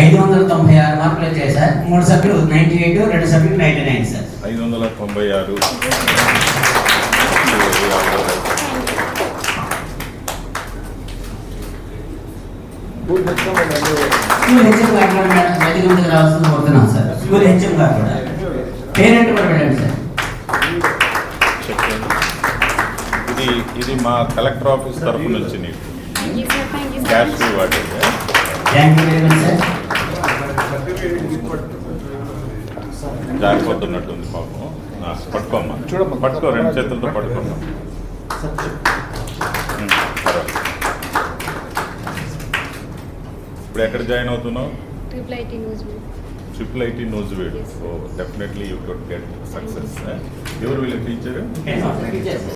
ఐదు వందల తొంభై ఆరు మార్కులు వచ్చాయి సార్. మూడు సభ్యులు నైన్టీ ఎయిట్ రెండు సభ్యులు నైన్టీ నైన్ సార్. ఐదు వందల తొంభై ఆరు. స్కూల్ హెచ్ఎం గారు కూడా మేడం వేదిక ముందుకు రావాల్సింది కోరుతున్నాం సార్. స్కూల్ హెచ్ఎం గారు కూడా. పేరెంట్ కూడా వెళ్ళండి సార్. ఇది ఇది మా కలెక్టర్ ఆఫీస్ తరఫు నుంచి నీకు. Cash reward thank you very much sir జారిపోతున్నట్టుంది పాపం. పట్టుకోమ్మా. చూడమ్మా. పట్టుకో రెండు చేతులతో పట్టుకోమ్మా. ఇప్పుడు ఎక్కడ జాయిన్ అవుతున్నావు? ట్రిపుల్ ఐటీ నోజ్ వీడు so definitely you could get success ఎవరు వీళ్ళ టీచర్ టీచర్